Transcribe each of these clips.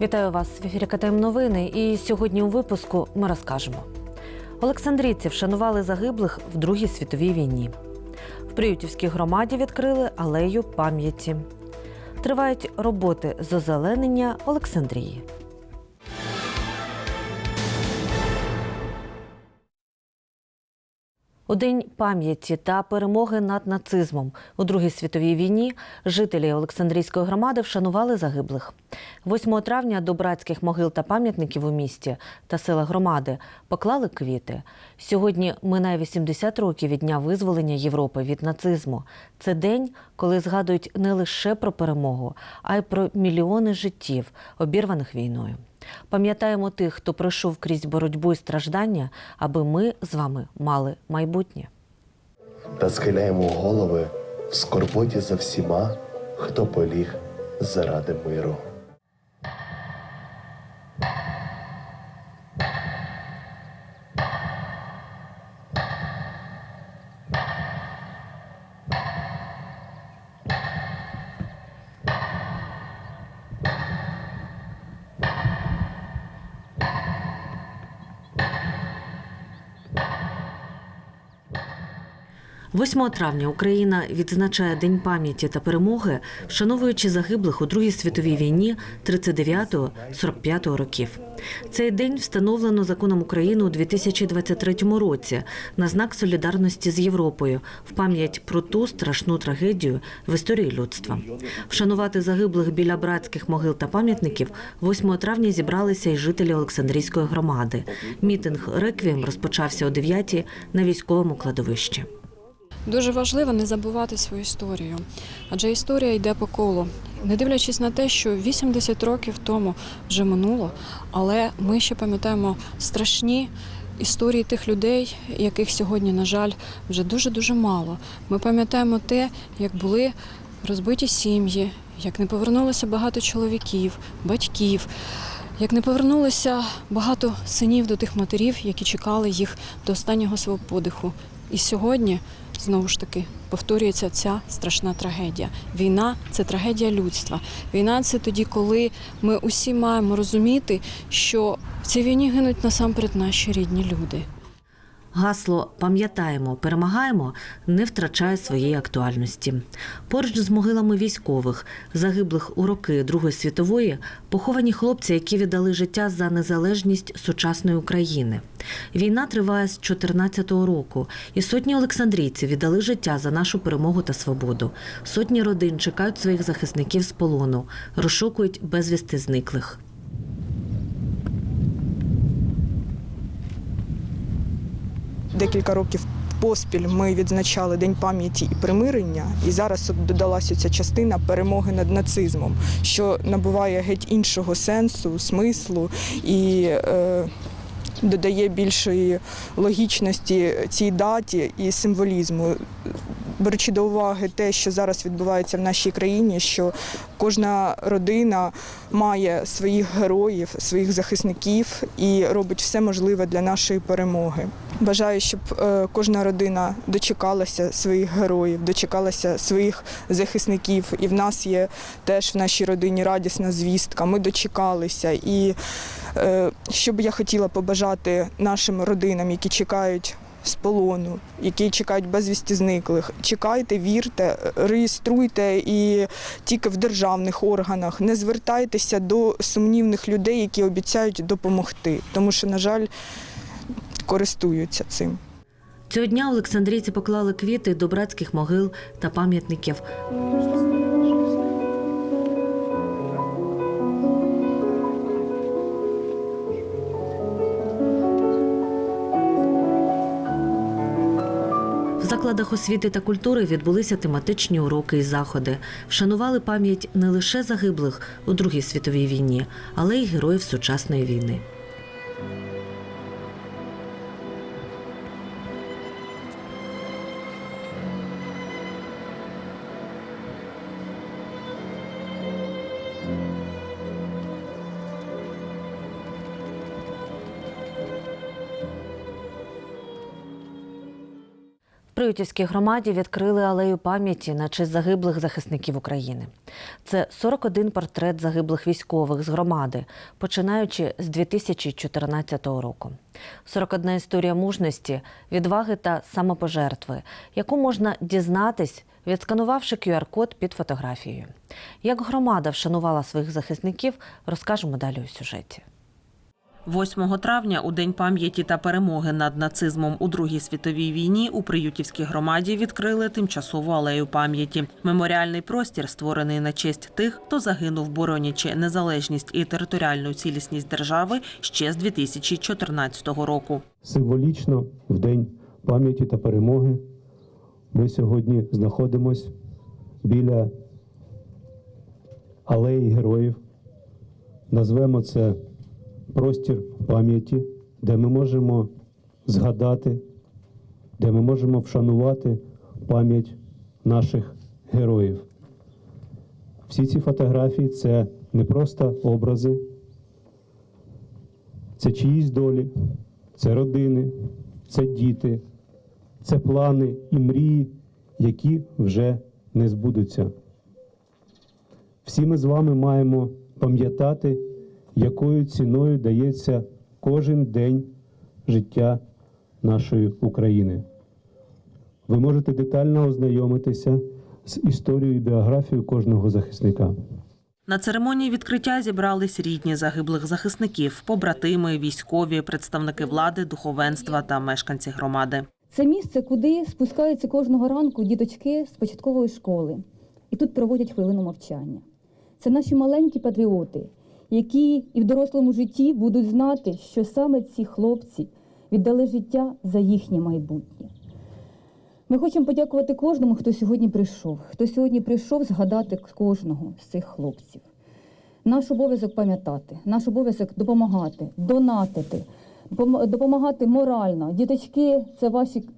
Вітаю вас в ефірі КТМ Новини. І сьогодні у випуску ми розкажемо. Олександрійці вшанували загиблих в Другій світовій війні. В Приютівській громаді відкрили алею пам'яті. Тривають роботи з озеленення Олександрії. У день пам'яті та перемоги над нацизмом у Другій світовій війні жителі Олександрійської громади вшанували загиблих. 8 травня до братських могил та пам'ятників у місті та селах громади поклали квіти. Сьогодні минає 80 років від дня визволення Європи від нацизму. Це день, коли згадують не лише про перемогу, а й про мільйони життів, обірваних війною. Пам'ятаємо тих, хто пройшов крізь боротьбу і страждання, аби ми з вами мали майбутнє. та схиляємо голови в скорботі за всіма, хто поліг заради миру. – 8 травня Україна відзначає День пам'яті та перемоги, вшановуючи загиблих у Другій світовій війні 39-45 років. Цей день встановлено законом України у 2023 році на знак солідарності з Європою в пам'ять про ту страшну трагедію в історії людства. Вшанувати загиблих біля братських могил та пам'ятників 8 травня зібралися й жителі Олександрійської громади. Мітинг реквієм розпочався о 9 на військовому кладовищі. Дуже важливо не забувати свою історію, адже історія йде по колу. Не дивлячись на те, що 80 років тому вже минуло, але ми ще пам'ятаємо страшні історії тих людей, яких сьогодні, на жаль, вже дуже дуже мало. Ми пам'ятаємо те, як були розбиті сім'ї, як не повернулося багато чоловіків, батьків. Як не повернулося багато синів до тих матерів, які чекали їх до останнього свого подиху. І сьогодні знову ж таки повторюється ця страшна трагедія. Війна це трагедія людства. Війна це тоді, коли ми усі маємо розуміти, що в цій війні гинуть насамперед наші рідні люди. Гасло Пам'ятаємо, перемагаємо не втрачає своєї актуальності. Поруч з могилами військових, загиблих у роки Другої світової, поховані хлопці, які віддали життя за незалежність сучасної України. Війна триває з 14-го року, і сотні олександрійців віддали життя за нашу перемогу та свободу. Сотні родин чекають своїх захисників з полону, розшукують безвісти зниклих. Декілька років поспіль ми відзначали День пам'яті і примирення, і зараз додалася ця частина перемоги над нацизмом, що набуває геть іншого сенсу, смислу і е, додає більшої логічності цій даті і символізму. Беручи до уваги те, що зараз відбувається в нашій країні, що кожна родина має своїх героїв, своїх захисників і робить все можливе для нашої перемоги. Бажаю, щоб е, кожна родина дочекалася своїх героїв, дочекалася своїх захисників. І в нас є теж в нашій родині радісна звістка. Ми дочекалися. І е, що би я хотіла побажати нашим родинам, які чекають з полону, які чекають безвісті зниклих. Чекайте, вірте, реєструйте і тільки в державних органах. Не звертайтеся до сумнівних людей, які обіцяють допомогти, тому що, на жаль, користуються цим. Цього дня олександрійці поклали квіти до братських могил та пам'ятників. Закладах освіти та культури відбулися тематичні уроки і заходи. Вшанували пам'ять не лише загиблих у Другій світовій війні, але й героїв сучасної війни. Приютівській громаді відкрили алею пам'яті на честь загиблих захисників України. Це 41 портрет загиблих військових з громади, починаючи з 2014 року. 41 історія мужності, відваги та самопожертви, яку можна дізнатись, відсканувавши QR-код під фотографією. Як громада вшанувала своїх захисників, розкажемо далі у сюжеті. 8 травня, у день пам'яті та перемоги над нацизмом у Другій світовій війні, у Приютівській громаді відкрили тимчасову алею пам'яті. Меморіальний простір, створений на честь тих, хто загинув, боронячи незалежність і територіальну цілісність держави ще з 2014 року. Символічно в День пам'яті та перемоги ми сьогодні знаходимось біля алеї героїв. Назвемо це простір пам'яті, де ми можемо згадати, де ми можемо вшанувати пам'ять наших героїв. Всі ці фотографії це не просто образи, це чиїсь долі, це родини, це діти, це плани і мрії, які вже не збудуться. Всі ми з вами маємо пам'ятати, якою ціною дається кожен день життя нашої України. Ви можете детально ознайомитися з історією і біографією кожного захисника. На церемонії відкриття зібрались рідні загиблих захисників, побратими, військові, представники влади, духовенства та мешканці громади. Це місце, куди спускаються кожного ранку діточки з початкової школи, і тут проводять хвилину мовчання. Це наші маленькі патріоти, які і в дорослому житті будуть знати, що саме ці хлопці віддали життя за їхнє майбутнє. Ми хочемо подякувати кожному, хто сьогодні прийшов, хто сьогодні прийшов згадати кожного з цих хлопців. Наш обов'язок пам'ятати, наш обов'язок допомагати, донатити, допомагати морально. Діточки це ваші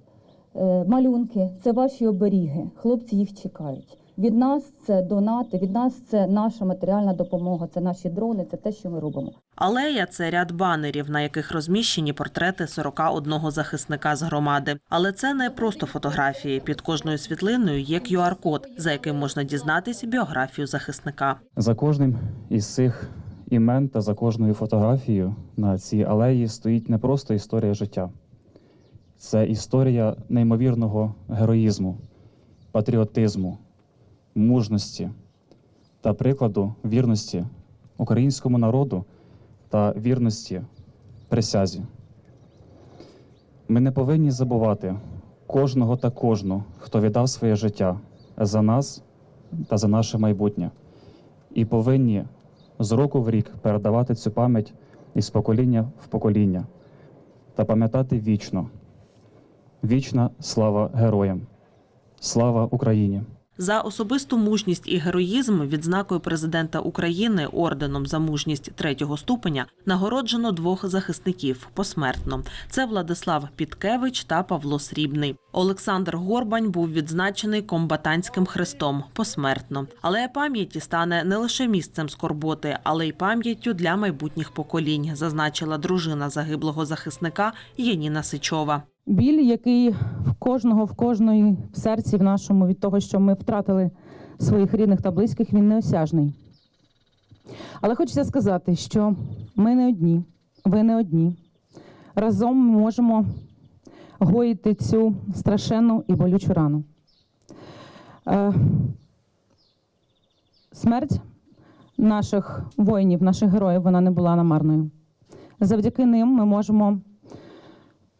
е, малюнки, це ваші оберіги. Хлопці їх чекають. Від нас це донати, від нас це наша матеріальна допомога, це наші дрони, це те, що ми робимо. Алея це ряд банерів, на яких розміщені портрети 41 захисника з громади. Але це не просто фотографії. Під кожною світлиною є QR-код, за яким можна дізнатися біографію захисника. За кожним із цих імен та за кожною фотографією на цій алеї стоїть не просто історія життя, це історія неймовірного героїзму, патріотизму, мужності та прикладу вірності українському народу та вірності присязі. Ми не повинні забувати кожного та кожну, хто віддав своє життя за нас та за наше майбутнє і повинні з року в рік передавати цю пам'ять із покоління в покоління та пам'ятати вічно. Вічна слава героям! Слава Україні! За особисту мужність і героїзм відзнакою президента України орденом за мужність третього ступеня нагороджено двох захисників посмертно. Це Владислав Підкевич та Павло Срібний. Олександр Горбань був відзначений комбатантським хрестом посмертно. Але пам'яті стане не лише місцем скорботи, але й пам'яттю для майбутніх поколінь, зазначила дружина загиблого захисника Яніна Сичова. Біль, який в кожного, в кожної в серці в нашому від того, що ми втратили своїх рідних та близьких, він неосяжний. Але хочеться сказати, що ми не одні, ви не одні. Разом ми можемо гоїти цю страшенну і болючу рану. Е, смерть наших воїнів, наших героїв, вона не була намарною. Завдяки ним ми можемо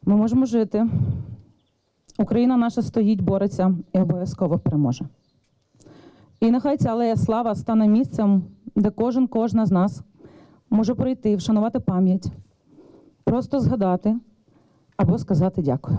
ми можемо жити. Україна наша стоїть, бореться і обов'язково переможе. І нехай ця алея слава стане місцем, де кожен, кожна з нас може прийти, вшанувати пам'ять, просто згадати або сказати дякую.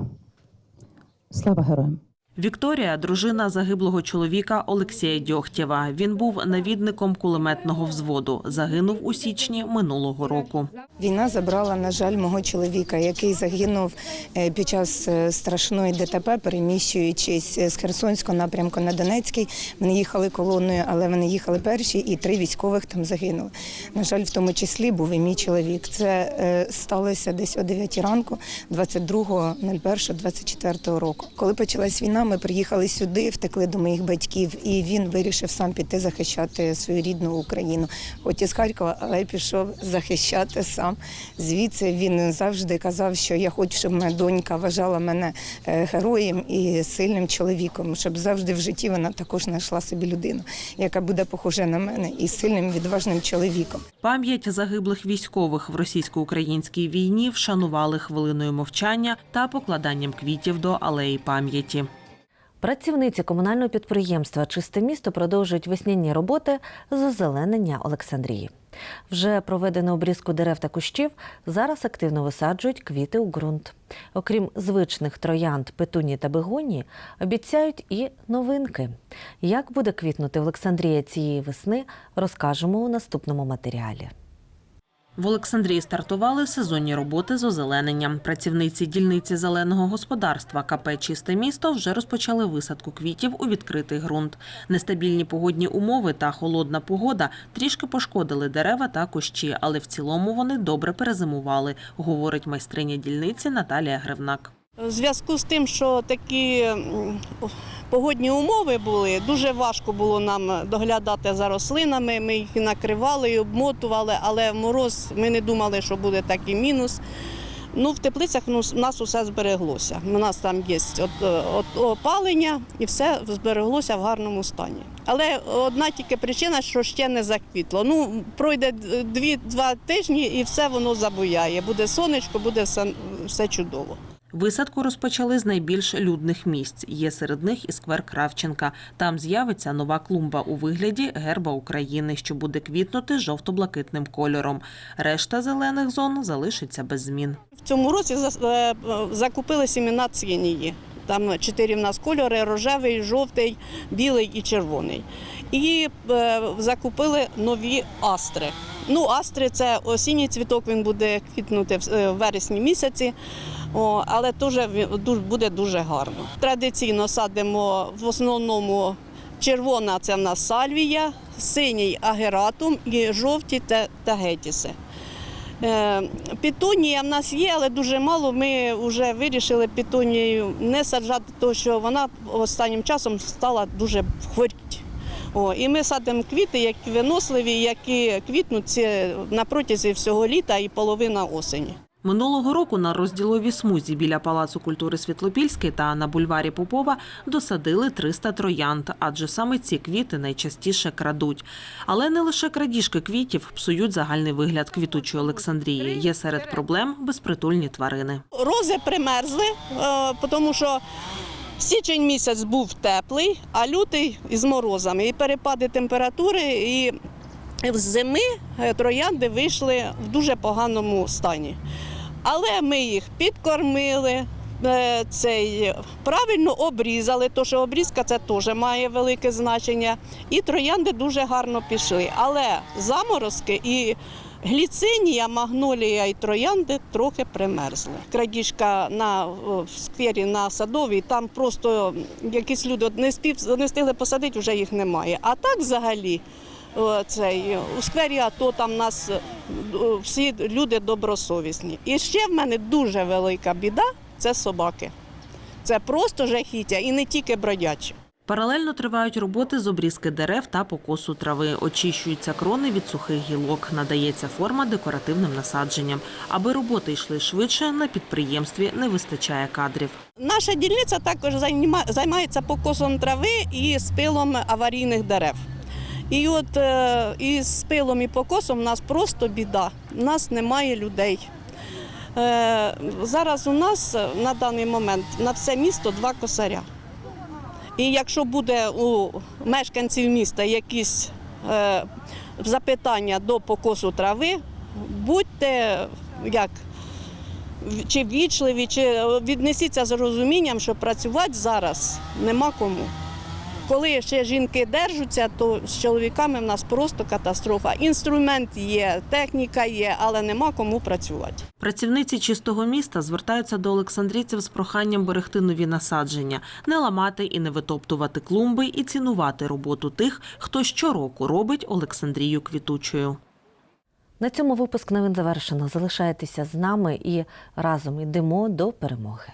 Слава героям! Вікторія дружина загиблого чоловіка Олексія Дьохтєва. Він був навідником кулеметного взводу. Загинув у січні минулого року. Війна забрала, на жаль, мого чоловіка, який загинув е, під час е, страшної ДТП, переміщуючись е, з Херсонського напрямку на Донецький. Вони їхали колоною, але вони їхали перші, і три військових там загинули. На жаль, в тому числі був і мій чоловік. Це сталося десь о 9 ранку, 22.01.24 року. Коли почалась війна, ми приїхали сюди, втекли до моїх батьків, і він вирішив сам піти захищати свою рідну Україну. Хоч із Харкова, але пішов захищати сам. Звідси він завжди казав, що я хочу, щоб моя донька вважала мене е, героєм і сильним чоловіком, щоб завжди в житті вона також знайшла собі людину, яка буде похожа на мене і сильним відважним чоловіком. Пам'ять загиблих військових в російсько-українській війні вшанували хвилиною мовчання та покладанням квітів до алеї пам'яті. Працівниці комунального підприємства Чисте місто продовжують весняні роботи з озеленення Олександрії. Вже проведено обрізку дерев та кущів. Зараз активно висаджують квіти у ґрунт. Окрім звичних троянд, петуні та бегонії, обіцяють і новинки. Як буде квітнути Олександрія цієї весни, розкажемо у наступному матеріалі. В Олександрії стартували сезонні роботи з озелененням. Працівниці дільниці зеленого господарства КП Чисте місто вже розпочали висадку квітів у відкритий ґрунт. Нестабільні погодні умови та холодна погода трішки пошкодили дерева та кущі, але в цілому вони добре перезимували, говорить майстриня дільниці Наталія Гривнак. У зв'язку з тим, що такі погодні умови були, дуже важко було нам доглядати за рослинами. Ми їх накривали, і обмотували, але мороз ми не думали, що буде такий мінус. Ну, в теплицях ну, у нас усе збереглося. У нас там є от, от, опалення і все збереглося в гарному стані. Але одна тільки причина, що ще не заквітло. Ну, пройде дві-два тижні і все воно забуяє. Буде сонечко, буде все, все чудово. Висадку розпочали з найбільш людних місць. Є серед них і сквер Кравченка. Там з'явиться нова клумба у вигляді герба України, що буде квітнути жовто-блакитним кольором. Решта зелених зон залишиться без змін. В цьому році е, закупили сімена цинії. Там чотири в нас кольори: рожевий, жовтий, білий і червоний. І е, закупили нові астри. Ну, астри це осінній цвіток, він буде квітнути е, в вересні місяці. О, але він буде дуже гарно. Традиційно садимо в основному червона це в нас сальвія, синій агератум і жовті те- тагетіси. Е, Пітунія в нас є, але дуже мало. Ми вже вирішили пітунію не саджати, тому що вона останнім часом стала дуже хворіти. І ми садимо квіти, які виносливі, які квітнуть ці на всього літа і половина осені. Минулого року на розділовій смузі біля Палацу культури Світлопільський та на бульварі Попова досадили 300 троянд, адже саме ці квіти найчастіше крадуть. Але не лише крадіжки квітів псують загальний вигляд квітучої Олександрії. Є серед проблем безпритульні тварини. Рози примерзли, е, тому що січень місяць був теплий, а лютий із морозами. І перепади температури, і з зими е, троянди вийшли в дуже поганому стані. Але ми їх підкормили. е, Цей правильно обрізали, тому що обрізка це теж має велике значення. І троянди дуже гарно пішли. Але заморозки і гліцинія, магнолія і троянди трохи примерзли. Крадіжка на в сквері на садовій, там просто якісь люди не спів не встигли посадити, вже їх немає. А так взагалі. О, Цей, у сквері АТО там нас е, всі люди добросовісні. І ще в мене дуже велика біда це собаки. Це просто жахіття і не тільки бродячі. Паралельно тривають роботи з обрізки дерев та покосу трави. Очищуються крони від сухих гілок, надається форма декоративним насадженням. Аби роботи йшли швидше, на підприємстві не вистачає кадрів. Наша дільниця також займається покосом трави і спилом аварійних дерев. І от е, і з пилом і покосом у нас просто біда. У нас немає людей. Е, зараз у нас е, на даний момент на все місто два косаря. І якщо буде у мешканців міста якісь запитання до покосу трави, будьте як чи вічливі, чи віднесіться з розумінням, що працювати зараз нема кому. Коли ще жінки держаться, то з чоловіками в нас просто катастрофа. Інструмент є, техніка є, але нема кому працювати. Працівниці чистого міста звертаються до олександрійців з проханням берегти нові насадження, не ламати і не витоптувати клумби і цінувати роботу тих, хто щороку робить Олександрію квітучою. На цьому випуск новин завершено. Залишайтеся з нами і разом йдемо до перемоги.